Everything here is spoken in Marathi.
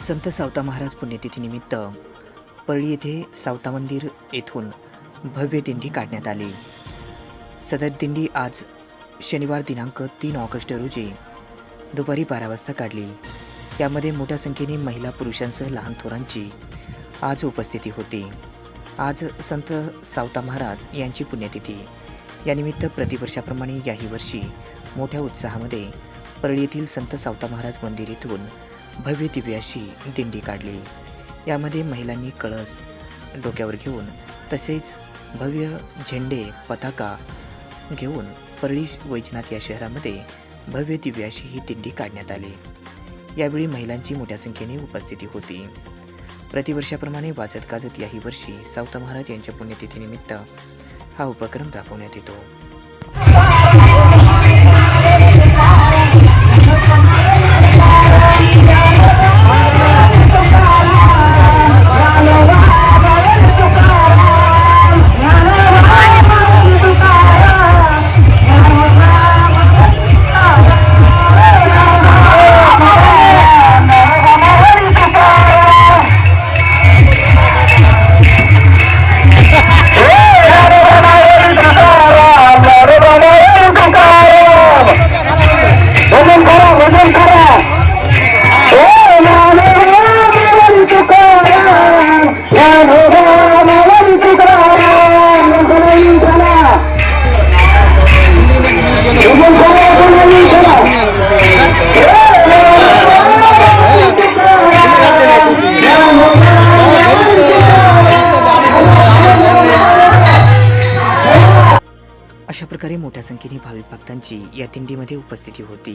संत सावता महाराज पुण्यतिथीनिमित्त परळी येथे सावता मंदिर येथून भव्य दिंडी काढण्यात आली. सदर दिंडी आज शनिवार दिनांक तीन ऑगस्ट रोजी दुपारी बारा वाजता काढली. यामध्ये मोठ्या संख्येने महिला पुरुषांसह लहान थोरांची आज उपस्थिती होती. आज संत सावता महाराज यांची पुण्यतिथी. यानिमित्त प्रतिवर्षाप्रमाणे याही वर्षी मोठ्या उत्साहामध्ये परळी येथील संत सावता महाराज मंदिर येथून भव्य दिव्य अशी दिंडी काढली. यामध्ये महिलांनी कळस डोक्यावर घेऊन तसेच भव्य झेंडे पताका घेऊन परळी वैजनाथ या शहरामध्ये भव्य दिव्य अशी ही दिंडी काढण्यात आली. यावेळी महिलांची मोठ्या संख्येने उपस्थिती होती. प्रतिवर्षाप्रमाणे वाजत गाजत याही वर्षी सावता महाराज यांच्या पुण्यतिथीनिमित्त हा उपक्रम राबवण्यात येतो. प्रकारे मोठ्या संख्येने भाविक भक्तांची या दिंडीमध्ये उपस्थिती होती.